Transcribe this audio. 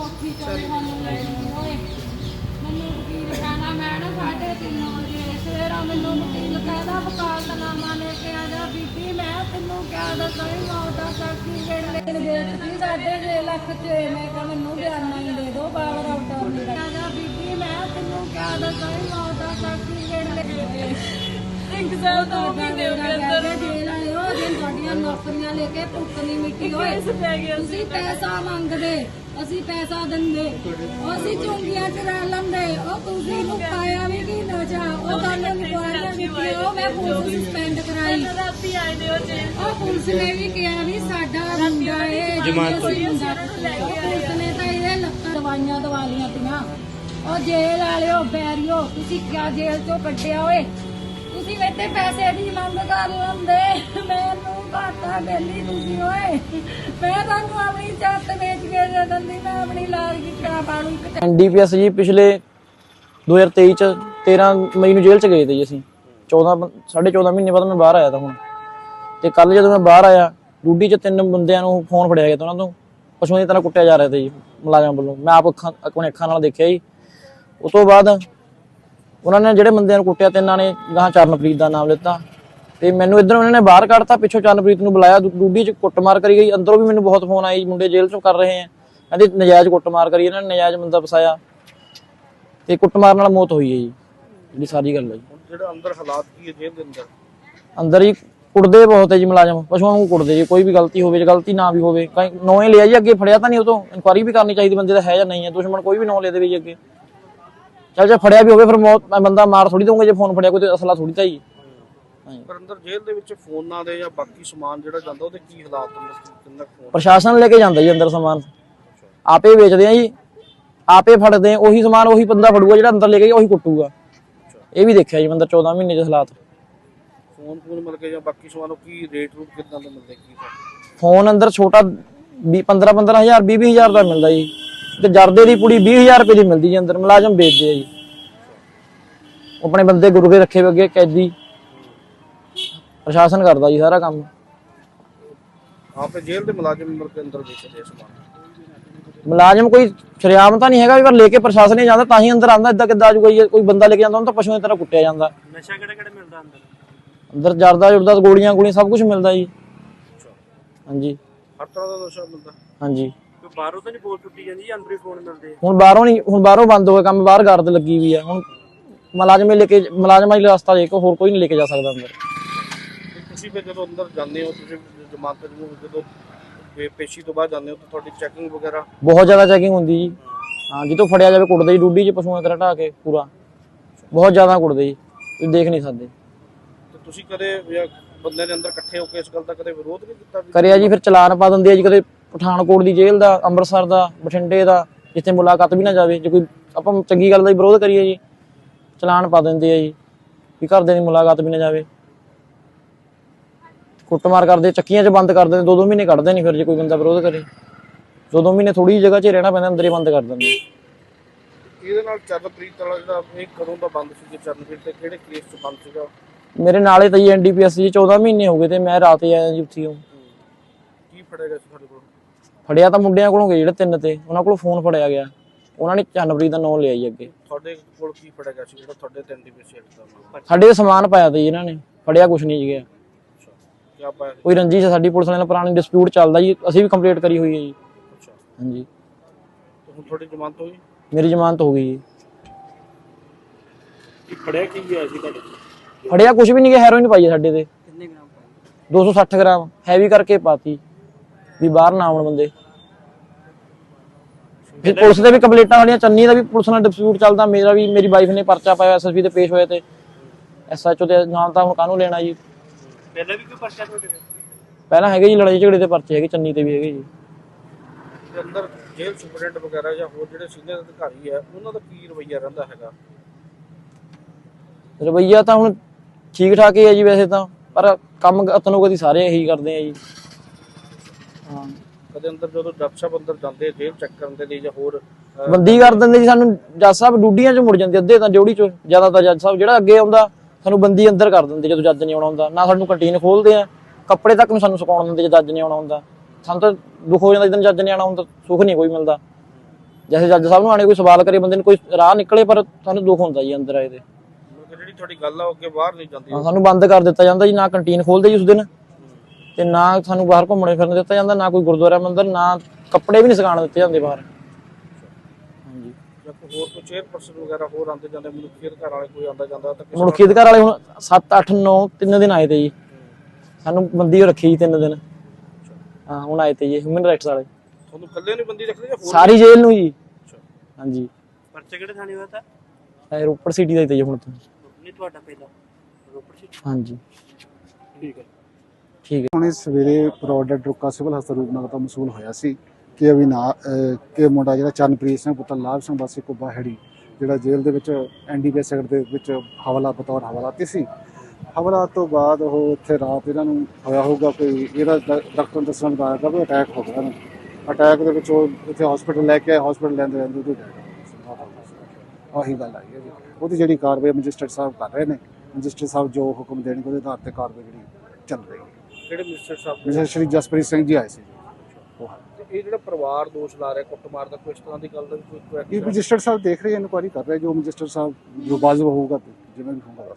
ਕੋਠੀ ਚੋਂ ਵੀ ਸਾਨੂੰ ਲੈ ਗਏ ਓਏ ਮੈਨੂੰ ਵਕੀਲ ਕਹਿੰਦਾ ਮੈਂ ਨਾ ਸਾਢੇ ਤਿੰਨ ਵਜੇ ਸਵੇਰਾ ਮੈਨੂੰ ਵਕੀਲ ਕਹਿੰਦਾ ਵਕਾਲਤਨਾਮਾ ਲੈ ਕੇ ਆ ਜਾ ਬੀਬੀ ਮੈਂ ਤੈਨੂੰ ਕਿਹਾ ਦੱਸਾਂ ਵੀ ਮੌਤ ਦਾ ਸਰਟੀਫਿਕੇਟ ਲੈਣ ਗਏ ਤੁਸੀਂ ਸਾਢੇ ਛੇ ਲੱਖ ਚ ਮੈਂ ਕਿਹਾ ਮੈਨੂੰ ਬਿਆਨਾ ਹੀ ਦੇ ਦਿਓ ਪਾਵਰ ਆਫ ਟਰਨੀ ਦਾ ਆ ਜਾ ਬੀਬੀ ਮੈਂ ਤੈਨੂੰ ਕਿਹਾ ਦੱਸਾਂ ਵੀ ਮੌਤ ਦਾ ਸਰਟੀਫਿਕੇਟ ਲੈ ਕੇ ਗਏ ਇੱਕ ਸਾਲ ਤੋਂ ਮਹੀਨੇ ਹੋ ਗਏ ਅੰਦਰ ਜੇਲ੍ਹ ਆਏ ਹੋ ਜੇ ਤੁਹਾਡੀਆਂ ਨੌਕਰੀਆਂ ਲੈ ਕੇ ਨਹੀਂ ਮਿੱਟੀ ਹੋਏ। ਤੁਸੀਂ ਪੈਸਾ ਮੰਗਦੇ ਅਸੀਂ ਪੈਸਾ ਦਿੰਦੇ ਉਹ ਅਸੀਂ ਚੁੰਗੀਆਂ ਚ ਰਹਿ ਲੰਦੇ ਉਹ ਤੁਸੀਂ ਨੂੰ ਪਾਇਆ ਵੀ ਕੀ ਨਸ਼ਾ ਉਹ ਗੱਲ ਇਨਕੁਆਰੀਆਂ ਕੀਤੀ ਉਹ ਮੈਂ ਪੁਲਿਸ ਸਸਪੈਂਡ ਕਰਾਈ। ਰਾਤੀ ਆਏ ਨੇ ਉਹ ਜੇ। ਉਹ ਪੁਲਿਸ ਨੇ ਵੀ ਕਿਹਾ ਵੀ ਸਾਡਾ ਮੁੰਡਾ ਇਹ ਪੁਲਿਸ ਨੇ ਤਾਂ ਇਹਦੇ ਲੱਤਾਂ ਦਵਾਈਆਂ ਦਵਾ ਲੀਆਂ ਤੀਆਂ। ਉਹ ਜੇਲ੍ਹ ਵਾਲਿਓ ਬੈਰੀਓ ਤੁਸੀਂ ਕਿਆ ਜੇਲ੍ਹ ਚੋਂ ਕੱਢਿਆ ਓਏ? ਤੁਸੀਂ ਮੇਰੇ ਪੈਸੇ ਦੀ ਮੰਗ ਕਰ ਲੈਂਦੇ। ਮੈਨੂੰ ਘਾਟਾ ਬੇਲੀ ਤੁਸੀਂ ਓਏ। ਮੈਂ ਤੁਹਾਨੂੰ ਆਪਣੀ ਚੱਤ ਵੇਚ ਕੇ ਦੇ ਦਿੰਦੀ, ਮੈਂ ਆਪਣੀ ਲਾਲ ਕੀ ਕਿਆ ਪਾਲੂ ਇੱਕ ਐਨਡੀਪੀਐਸ ਜੀ ਪਿਛਲੇ 2023 ਚ 13 ਮਈ ਨੂੰ ਜੇਲ੍ਹ ਚ ਗਏ ਤੇ ਜੀ ਅਸੀਂ। 14 ਬੰ- ਸਾਢੇ 14 ਮਹੀਨੇ ਬਾਅਦ ਮੈਂ ਬਾਹਰ ਆਇਆ ਤਾਂ ਹੁਣ। ਤੇ ਕੱਲ ਜਦੋਂ ਮੈਂ ਬਾਹਰ ਆਇਆ, ਡੂਡੀ 'ਚ ਤਿੰਨ ਬੰਦਿਆਂ ਨੂੰ ਫੋਨ ਫੜਿਆ ਗਿਆ ਤਾਂ ਉਹਨਾਂ ਤੋਂ। ਪਸ਼ੂਆਂ ਦੀ ਤਰ੍ਹਾਂ ਕੁੱਟਿਆ ਜਾ ਰਿਹਾ ਸੀ ਜੀ, ਮੁਲਾਜ਼ਮ ਵੱਲੋਂ। ਮੈਂ ਆਪ ਅੱਖਾਂ, ਆਪਣੇ ਅੱਖਾਂ ਨਾਲ ਦੇਖਿਆ ਜੀ। ਉਸ ਤੋਂ ਬਾਅਦ ਉਹਨਾਂ ਨੇ ਜਿਹੜੇ ਬੰਦਿਆਂ ਨੂੰ ਕੁੱਟਿਆ, ਤਿੰਨਾਂ ਨੇ ਗਾਂ ਚਰਨਪ੍ਰੀਤ ਦਾ ਨਾਮ ਲਿੱਤਾ। ਤੇ ਮੈਨੂੰ ਇਧਰ ਉਹਨਾਂ ਨੇ ਬਾਹਰ ਕੱਢਤਾ ਪਿੱਛੋਂ ਚਰਨਪ੍ਰੀਤ ਨੂੰ ਬੁਲਾਇਆ ਡਿਊਟੀ 'ਚ ਕੁੱਟਮਾਰ ਕਰੀ ਗਈ। ਅੰਦਰੋਂ ਵੀ ਮੈਨੂੰ ਬਹੁਤ ਫੋਨ ਆਏ ਜੀ, ਮੁੰਡੇ ਜੇਲ੍ਹ 'ਚੋਂ ਕਰ ਰਹੇ ਆ। ਕਹਿੰਦੇ ਨਜਾਇਜ਼ ਕੁੱਟਮਾਰ ਕਰੀ ਇਹਨਾਂ ਨੇ ਨਜਾਇਜ਼ ਬੰਦਾ ਫਸਾਇਆ। ਤੇ ਕੁੱਟਮਾਰ ਨਾਲ ਮੌਤ ਹੋਈ ਹੈ ਜੀ। ਜਿਹੜੀ ਸਾਰੀ ਗੱਲ ਹੈ ਜੀ। ਜਿਹੜਾ ਅੰਦਰ ਹਾਲਾਤ ਕੀ ਹੈ ਜੇਲ੍ਹ ਦੇ ਅੰਦਰ? ਅੰਦਰ ਹੀ ਕੁੱਟਦੇ ਬਹੁਤ ਹੈ ਜੀ ਮੁਲਾਜ਼ਮ ਪਸ਼ੂਆਂ ਨੂੰ ਕੁੱਟਦੇ ਜੀ। ਕੋਈ ਵੀ ਗਲਤੀ ਹੋਵੇ ਜੇ ਗਲਤੀ ਨਾ ਵੀ ਹੋਵੇ ਕਈ ਨੌਂ ਲਿਆ ਜੀ ਅੱਗੇ ਫੜਿਆ ਤਾਂ ਨਹੀਂ ਉਹ ਤੋਂ। ਇਨਕੁਆਰੀ ਵੀ ਕਰਨੀ ਚਾਹੀਦੀ ਬੰਦੇ ਦਾ ਹੈ ਜਾਂ ਨਹੀਂ ਹੈ। ਦੁਸ਼ਮਣ ਕੋਈ ਵੀ ਨੌ ਲੈ ਦੇਵੇ ਜੀ ਅੱਗੇ। ਚੱਲ ਜੇ ਫੜਿਆ ਵੀ ਹੋਵੇ ਫਿਰ ਮੌਤ ਬੰਦਾ ਮਾਰ ਥੋੜੀ ਦਊਂਗਾ ਜੇ ਫੋਨ ਫੜਿਆ ਕੋਈ ਤੇ ਅਸਲਾ ਥੋੜੀ ਤਾਂ ਜੀ। ਪਰ ਅੰਦਰ ਜੇਲ੍ਹ ਦੇ ਵਿੱਚ ਫੋਨਾਂ ਦੇ ਜਾਂ ਬਾਕੀ ਸਮਾਨ ਜਿਹੜਾ ਜਾਂਦਾ ਉਹਦੇ ਕੀ ਹਾਲਾਤ ਨੇ ਕਿੰਨਾ ਫੋਨ? ਪ੍ਰਸ਼ਾਸਨ ਲੈ ਕੇ ਜਾਂਦਾ ਜੀ ਅੰਦਰ ਸਮਾਨ। ਆਪੇ ਵੇਚਦੇ ਆ ਜੀ। ਆਪੇ ਫੜਦੇ ਆ ਉਹੀ ਸਮਾਨ ਉਹੀ ਬੰਦਾ ਫੜੂਗਾ ਜਿਹੜਾ ਅੰਦਰ ਲੈ ਕੇ ਗਿਆ ਉਹੀ ਕੁੱਟੂਗਾ। ਇਹ ਵੀ ਦੇਖਿਆ ਜੀ ਬੰਦਾ 14 ਮਹੀਨੇ ਦੇ ਹਾਲਾਤ। ਫੋਨ ਫੋਨ ਮਿਲ ਕੇ ਜਾਂ ਬਾਕੀ ਸਮਾਨ ਉਹ ਕੀ ਰੇਟ ਰੂਟ ਕਿੰਨਾ ਦਾ ਮਿਲਦਾ ਕੀ ਫੋਨ ਅੰਦਰ ਛੋਟਾ 15 15000 20 20000 ਦਾ ਮਿਲਦਾ ਜੀ। ਤੇ ਜਰਦੇ ਦੀ ਪੁੜੀ 20000 ਰੁਪਏ ਦੀ ਮਿਲਦੀ ਜੀ ਅੰਦਰ ਮੁਲਾਜ਼ਮ ਵੇਚਦੇ ਆ ਜੀ। ਆਪਣੇ ਬੰਦੇ ਗੁਰੂ ਕੇ ਰੱਖੇ ਹੋਏ ਅੱਗੇ ਕੈਦੀ। ਪ੍ਰਸ਼ਾਸਨ ਕਰਦਾ ਜੀ ਸਾਰਾ ਕੰਮ। ਆਪੇ ਜੇਲ੍ਹ ਦੇ ਮੁਲਾਜ਼ਮ ਮਿਲ ਕੇ ਅੰਦਰ ਵੇਚਦੇ ਆ ਸਮਾਨ। ਮੁਲਾਜ਼ਮ ਕੋਈ ਸ਼ਰਿਆਮ ਤਾਂ ਨਹੀਂ ਹੈਗਾ ਵੀ ਪਰ ਲੈ ਕੇ ਪ੍ਰਸ਼ਾਸਨ ਹੀ ਜਾਂਦਾ ਤਾਂ ਹੀ ਅੰਦਰ ਆਉਂਦਾ ਇਦਾਂ ਕਿੱਦਾਂ ਆਜੂਗਾ ਜੀ ਕੋਈ ਬੰਦਾ ਲੈ ਕੇ ਜਾਂਦਾ ਉਹਨੂੰ ਤਾਂ ਪਸ਼ੂਆਂ ਦੀ ਤਰ੍ਹਾਂ ਕੁੱਟਿਆ ਜਾਂਦਾ। ਨਸ਼ਾ ਕਿਹੜਾ ਕਿਹੜਾ ਮਿਲਦਾ ਅੰਦਰ? ਅੰਦਰ ਜਰਦਾ ਜੁਰਦਾ ਗੋਲੀਆਂ ਗੋਲੀਆਂ ਸਭ ਕੁਝ ਮਿਲਦਾ ਜੀ। ਹਾਂਜੀ। ਹਰ ਤਰ੍ਹਾਂ ਦਾ ਨਸ਼ਾ ਮਿਲਦਾ। ਹਾਂਜੀ। ਕੋਈ ਬਾਹਰੋਂ ਤਾਂ ਨਹੀਂ ਬੋਲ ਟੁੱਟੀ ਜਾਂਦੀ ਜੀ ਅੰਦਰ ਹੀ ਫੋਨ ਮਿਲਦੇ ਆ? ਹੁਣ ਬਾਹਰੋਂ ਨਹੀਂ ਹੁਣ ਬਾਹਰੋਂ ਬੰਦ ਹੋ ਗਿਆ ਕੰਮ ਬਾਹਰ ਗਾਰਦ ਲੱਗੀ ਵੀ ਆ। ਹੁਣ ਮੁਲਾਜ਼ਮ ਹੀ ਲੈ ਕੇ ਮੁਲਾਜ਼ਮਾਂ ਹੀ ਰਸਤਾ ਦੇ ਕੇ ਹੋਰ ਕੋਈ ਨਹੀਂ ਲੈ ਕੇ ਜਾ ਸਕਦਾ ਅੰਦਰ। ਤੁਸੀਂ ਫਿਰ ਜਦੋਂ ਅੰਦਰ ਜਾਂਦੇ ਹੋ ਤੁਸੀਂ ਜਮਾਨਤ ਨੂੰ ਜਦੋਂ ਪੇ- ਪੇਸ਼ੀ ਤੋਂ ਬਾਅਦ ਜਾਂਦੇ ਹੋ ਤਾਂ ਤੁਹਾਡੀ ਚੈਕਿੰਗ ਵਗੈਰਾ ਬਹੁਤ ਜ਼ਿਆਦਾ ਚੈਕਿੰਗ ਹੁੰਦੀ ਜੀ। ਹਾਂ ਜਿੱਥੋਂ ਫੜਿਆ ਜਾਵੇ ਕੁੱਟਦੇ ਜੀ ਡੂਡੀ 'ਚ ਪਸ਼ੂਆਂ ਤਰ੍ਹਾਂ ਢਾ ਕੇ ਪੂਰਾ। ਬਹੁਤ ਜ਼ਿਆਦਾ ਕੁੱਟਦੇ ਜੀ ਤੁਸੀਂ ਦੇਖ ਨਹੀਂ ਸਕਦੇ। ਤੇ ਤੁਸੀਂ ਕਦੇ ਜਾਂ ਬੰਦੇ ਦੇ ਅੰਦਰ ਇਕੱਠੇ ਹੋ ਕੇ ਇਸ ਗੱਲ ਦਾ ਕਦੇ ਵਿਰੋਧ ਨਹੀਂ ਕੀਤਾ ਵੀ ਕਰਿਆ ਜੀ ਫਿਰ ਚਲਾਨ ਪਾ ਦਿੰਦੇ ਆ ਜੀ ਕਦੇ ਪਠਾਨਕੋਟ ਦੀ ਜੇਲ੍ਹ ਦਾ ਅੰਮ੍ਰਿਤਸਰ ਦਾ ਬਠਿੰਡੇ ਦਾ ਜਿੱਥੇ ਮੁਲਾਕਾਤ ਵੀ ਨਾ ਜਾਵੇ ਜੇ ਕੋਈ ਆਪਾਂ ਚੰਗੀ ਗੱਲ ਦਾ ਹੀ ਵਿਰੋਧ ਕਰੀਏ ਜੀ ਚਲਾਨ ਪਾ ਦਿੰਦੇ ਆ ਜੀ ਵੀ ਘਰਦਿਆਂ ਦੀ ਮੁਲਾਕਾਤ ਵੀ ਨਾ ਜਾਵੇ। ਕੁੱਟਮਾਰ ਕਰਦੇ ਚੱਕੀਆਂ 'ਚ ਬੰਦ ਕਰ ਦਿੰਦੇ ਦੋ ਦੋ ਮਹੀਨੇ ਕੱਢਦੇ ਨਹੀਂ ਫਿਰ ਜੇ ਕੋਈ ਬੰਦਾ ਵਿਰੋਧ ਕਰੇ। ਦੋ ਦੋ ਮਹੀਨੇ ਥੋੜੀ ਜਗ੍ਹਾ 'ਚ ਹੀ ਰਹਿਣਾ ਪੈਂਦਾ ਅੰਦਰ ਹੀ ਬੰਦ ਕਰ ਦਿੰਦੇ। ਇਹਦੇ ਨਾਲ ਚਰਨਪ੍ਰੀਤ ਵਾਲਾ ਜਿਹੜਾ ਇਹ ਕਦੋਂ ਦਾ ਬੰਦ ਸੀ ਚਰਨਪ੍ਰੀਤ ਤੇ ਕਿਹੜੇ ਕੇਸ 'ਚ ਬੰਦ ਸੀਗਾ? ਮੇਰੇ ਨਾਲੇ ਤਾਂ ਜੀ ਐਨਡੀਪੀਐਸ ਜੀ 14 ਮਹੀਨੇ ਹੋ ਗਏ ਤੇ ਮੈਂ ਰਾਤ ਹੀ ਆਇਆ ਜੀ ਉੱਥੇ ਹੀ ਕੀ ਫੜੇਗਾ ਸੀ ਸਾਡੇ ਕੋਲ? ਫੜਿਆ ਤਾਂ ਮੁੰਡਿਆਂ ਕੋਲੋਂ ਗਏ ਜਿਹੜੇ ਤਿੰਨ ਤੇ ਉਹਨਾਂ ਕੋਲੋਂ ਫੋਨ ਫੜਿਆ ਗਿਆ। ਉਹਨਾਂ ਨੇ ਚੰਨਬਰੀ ਦਾ ਨਾਂ ਲਿਆ ਜੀ ਅੱਗੇ। ਤੁਹਾਡੇ ਕੋਲ ਕੀ ਫੜੇਗਾ ਸੀ ਜਿਹੜਾ ਤੁਹਾਡੇ ਤੇ ਐਨਡੀਪੀਸੀ ਐਕਟ ਦਾ ਸਾਡੇ ਸਮਾਨ ਪਾਇਆ ਤੇ ਜੀ ਇਹਨਾਂ ਨੇ ਫੜਿਆ ਕੁਛ ਨਹੀਂ ਜੀ ਗਿਆ? ਕੋਈ ਰੰਜਿਸ਼ ਹੈ ਸਾਡੀ ਪੁਲਿਸ ਨਾਲ ਪੁਰਾਣੀ ਡਿਸਪਿਊਟ ਚੱਲਦਾ ਜੀ ਅਸੀਂ ਵੀ ਕੰਪਲੀਟ ਕਰੀ ਹੋਈ ਹੈ ਜੀ। ਅੱਛਾ। ਹਾਂਜੀ। ਤੇ ਹੁਣ ਤੁਹਾਡੀ ਜ਼ਮਾਨਤ ਹੋਈ ਮੇਰੀ ਜ਼ਮਾਨਤ ਹੋ ਗਈ ਜੀ। ਫੜਿਆ ਕੀ ਗਿਆ ਸੀ ਤੁਹਾਡੇ ਫੜਿਆ ਕੁਛ ਵੀ ਨਹੀਂ ਗਿਆ ਹੈਰੋਇਨ ਪਾਈ ਹੈ ਸਾਡੇ ਤੇ। ਕਿੰਨੇ ਗ੍ਰਾਮ ਪਾਈ 260 ਗ੍ਰਾਮ ਹੈਵੀ ਕਰਕੇ ਪਾਤੀ। ਵੀ ਬਾਹਰ ਨਾ ਆਉਣ ਬੰਦੇ। ਫਿਰ ਪੁਲਿਸ ਦੇ ਵੀ ਕੰਪਲੀਟਾਂ ਹੋਣੀਆਂ ਚੰਨੀ ਦਾ ਵੀ ਪੁਲਿਸ ਨਾਲ ਡਿਸਪਿਊਟ ਚੱਲਦਾ। ਮੇਰਾ ਵੀ ਮੇਰੀ ਵਾਈਫ ਨੇ ਪਰਚਾ ਪਾਇਆ ਐਸਐਸਪੀ ਤੇ ਪੇਸ਼ ਹੋਏ ਤੇ। ਐਸਐਚਓ ਤੇ ਨਾਮ ਤਾਂ ਹੁਣ ਕਾਹਨੂੰ ਲੈਣਾ ਜੀ? ਪਹਿਲਾਂ ਵੀ ਕੋਈ ਪਰਚਾ ਤੁਹਾਡੇ ਤੇ ਪਹਿਲਾਂ ਹੈਗੇ ਜੀ ਲੜਾਈ ਝਗੜੇ ਦੇ ਪਰਚੇ ਹੈਗੇ ਚੰਨੀ ਤੇ ਵੀ ਹੈਗੇ ਜੀ। ਤੇ ਅੰਦਰ ਜੇਲ੍ਹ ਸੁਪਰਡੈਂਟ ਵਗੈਰਾ ਜਾਂ ਹੋਰ ਜਿਹੜੇ ਸੀਨੀਅਰ ਅਧਿਕਾਰੀ ਆ ਉਹਨਾਂ ਦਾ ਕੀ ਰਵੱਈਆ ਰਹਿੰਦਾ ਹੈਗਾ? ਰਵਈਆ ਤਾਂ ਹੁਣ ਠੀਕ ਠਾਕ ਹੀ ਹੈ ਜੀ ਵੈਸੇ ਤਾਂ ਪਰ ਕੰਮ ਅਤਨੋ ਕਦੀ ਸਾਰੇ ਇਹੀ ਕਰਦੇ ਆ ਜੀ। ਹਾਂ ਕਦੇ ਅੰਦਰ ਜਦੋਂ ਜੱਜ ਸਾਹਿਬ ਅੰਦਰ ਜਾਂਦੇ ਜੇਲ੍ਹ ਚੈੱਕ ਕਰਨ ਦੇ ਲਈ ਜਾਂ ਹੋਰ ਅਹ, ਬੰਦੀ ਕਰ ਦਿੰਦੇ ਜੀ ਸਾਨੂੰ ਜੱਜ ਸਾਹਿਬ ਡੂਡੀਆਂ 'ਚ ਮੁੜ ਜਾਂਦੇ ਅੱਧੇ ਤਾਂ ਡਿਊਟੀ 'ਚ ਜ਼ਿਆਦਾਤਰ ਜੱਜ ਸਾਹਿਬ ਜਿਹੜਾ ਅੱਗੇ ਆਉਂਦਾ ਸਾਨੂੰ ਬੰਦੀ ਅੰਦਰ ਕਰ ਦਿੰਦੇ ਜਦੋਂ ਜੱਜ ਨਹੀਂ ਆਉਣਾ ਹੁੰਦਾ ਨਾ ਸਾਨੂੰ ਕੰਟੀਨ ਖੋਲਦੇ ਆ ਕੱਪੜੇ ਤੱਕ ਨੂੰ ਸਾਨੂੰ ਸੁਕਾਉਣ ਦਿੰਦੇ ਜੇ ਜੱਜ ਨਹੀਂ ਆਉਣਾ ਹੁੰਦਾ। ਸਾਨੂੰ ਤਾਂ ਦੁੱਖ ਹੋ ਜਾਂਦਾ ਜਦੋਂ ਜੱਜ ਨਹੀਂ ਆਉਣਾ ਹੁੰਦਾ ਸੁੱਖ ਨਹੀਂ ਕੋਈ ਮਿਲਦਾ। ਜੈਸੇ ਜੱਜ ਸਾਹਿਬ ਨੂੰ ਆਣੇ ਕੋਈ ਸਵਾਲ ਕਰੇ ਬੰਦੇ ਨੂੰ ਕੋਈ ਰਾਹ ਨਿਕਲੇ ਪਰ ਸਾਨੂੰ ਦੁੱਖ ਹੁੰਦਾ ਜੀ ਅੰਦਰ ਆਏ ਦੇ। ਜਿਹੜੀ ਤੁਹਾਡੀ ਗੱਲ ਆ ਉਹ ਅੱਗੇ ਬਾਹਰ ਨਹੀਂ ਜਾਂਦੀ। ਸਾਨੂੰ ਬੰਦ ਕਰ ਦਿੱਤਾ ਜਾਂਦਾ ਜੀ ਨਾ ਕੰਟੀਨ ਖੋਲਦੇ ਜੀ ਉਸ ਦਿਨ। ਤੇ ਨਾ ਸਾਨੂੰ ਬਾਹਰ ਘੁੰਮਣੇ ਫਿਰਨ ਦਿੱਤਾ ਜਾਂਦਾ ਨਾ ਕੋਈ ਗੁਰਦੁਆਰਾ ਮੰਦਿਰ ਨਾ ਕੱਪੜੇ ਵੀ ਨਹੀਂ ਸੁਕਾਉਣ ਦਿੱਤੇ ਜਾਂਦੇ ਬਾਹਰ। ਹਾਂਜੀ। ਹੋਰ ਕੋਈ ਚੇਅਰਪਰਸਨ ਵਗੈਰਾ ਹੋਰ ਆਉਂਦੇ ਜਾਂਦੇ ਮਨੁੱਖੀ ਅਧਿਕਾਰ ਵਾਲੇ ਕੋਈ ਆਉਂਦਾ ਜਾਂਦਾ ਤਾਂ ਕਿਸੇ ਮੁੜਕੀ ਅਧਿਕਾਰ ਵਾਲੇ ਹੁਣ 7 8 9 ਤਿੰਨ ਦਿਨ ਆਏ ਤੇ ਜੀ। ਸਾਨੂੰ ਬੰਦੀ ਰੱਖੀ ਜੀ ਤਿੰਨ ਦਿਨ। ਹਾਂ ਹੁਣ ਆਏ ਤੇ ਜੀ ਹਿਊਮਨ ਰਾਈਟਸ ਵਾਲੇ। ਤੁਹਾਨੂੰ ਇਕੱਲੇ ਨਹੀਂ ਬੰਦੀ ਰੱਖਦੇ ਜਾਂ ਹੋਰ ਸਾਰੀ ਜੇਲ੍ਹ ਨੂੰ ਜੀ। ਹਾਂਜੀ। ਪਰਚਾ ਕਿਹੜੇ ਥਾਣੇ ਹੋਇਆ ਤਾਂ? ਇਹ ਰੋਪੜ ਸਿਟੀ ਦਾ ਹੀ ਤੇ ਜੀ ਹੁਣ ਤਾਂ। ਨਹੀਂ ਤੁਹਾਡਾ ਪਹਿਲਾਂ। ਰੋਪੜ ਸੀ ਹਾਂਜੀ। ਠੀਕ ਹੈ। ਠੀਕ ਹੈ। ਹੁਣੇ ਸਵੇਰੇ ਪ੍ਰੋਡਕਟ ਰੁਕਾ ਸਿਵਲ ਹਸਪਤਾਲ ਰੂਪਨਗਰ ਤੋਂ ਮਸੂਲ ਹੋਇਆ ਸੀ। ਕਿ ਅਵਿਨਾ ਕਿ ਮੁੰਡਾ ਜਿਹੜਾ ਚਰਨਪ੍ਰੀਤ ਸਿੰਘ ਪੁੱਤਰ ਲਾਭ ਸਿੰਘ ਵਾਸੀ ਕੁੱਬਾ ਹੈੜੀ ਜਿਹੜਾ ਜੇਲ੍ਹ ਦੇ ਵਿੱਚ ਐਨਡੀਪੀ ਸੈਕਟ ਦੇ ਵਿੱਚ ਹਵਾਲਾ ਬਤੌਰ ਹਵਾਲਾਤੀ ਸੀ। ਹਵਾਲਾ ਤੋਂ ਬਾਅਦ ਉਹ ਇੱਥੇ ਰਾਤ ਇਹਨਾਂ ਨੂੰ ਹੋਇਆ ਹੋਊਗਾ ਕੋਈ ਇਹਦਾ ਡਾਕਟਰ ਨੇ ਦੱਸਣਾ ਬਤਾਇਆ ਕਿ ਅਟੈਕ ਹੋ ਗਿਆ ਇਹਨੂੰ। ਅਟੈਕ ਦੇ ਵਿੱਚ ਉਹ ਇੱਥੇ ਹਸਪੀਟਲ ਲੈ ਕੇ ਹਸਪੀਟਲ ਲੈਂਦੇ ਰਹਿੰਦੇ ਸੀ। ਆਹੀ ਗੱਲ ਆਈ ਹੈ ਉਹਦੀ ਜਿਹੜੀ ਕਾਰਵਾਈ ਮੈਜਿਸਟਰੇਟ ਸਾਹਿਬ ਕਰ ਰਹੇ ਨੇ ਮੈਜਿਸਟਰੇਟ ਸਾਹਿਬ ਜੋ ਹੁਕਮ ਦੇਣਗੇ ਉਹਦੇ ਆਧਾਰ ਤੇ ਕਾਰਵਾਈ ਜਿਹੜੀ ਚੱਲ ਰਹੀ ਹੈ। ਕਿਹੜੇ ਮਿਨਿਸਟਰ ਸਾਹਿਬ? ਨੇ? ਮਿਸਟਰ ਸ਼੍ਰੀ ਜਸਪ੍ਰੀਤ ਸਿੰਘ ਜੀ ਆਏ ਸੀ ਉਹ ਇਹ ਜਿਹੜਾ ਪਰਿਵਾਰ ਦੋਸ਼ ਲਾ ਰਿਹਾ ਕੁੱਟਮਾਰ ਦਾ ਕੋਈ ਇਸ ਤਰ੍ਹਾਂ ਦੀ ਗੱਲ ਦਾ ਕੋਈ ਇਹ ਮੈਜਿਸਟਰ ਸਾਹਿਬ ਦੇਖ ਰਹੇ ਇਨਕੁਆਰੀ ਕਰ ਰਹੇ ਜੋ ਮੈਜਿਸਟਰ ਸਾਹਿਬ ਜੋ ਬਾਜ਼ਬ ਹੋਊਗਾ ਜਿਵੇਂ ਵੀ ਹੋਊਗਾ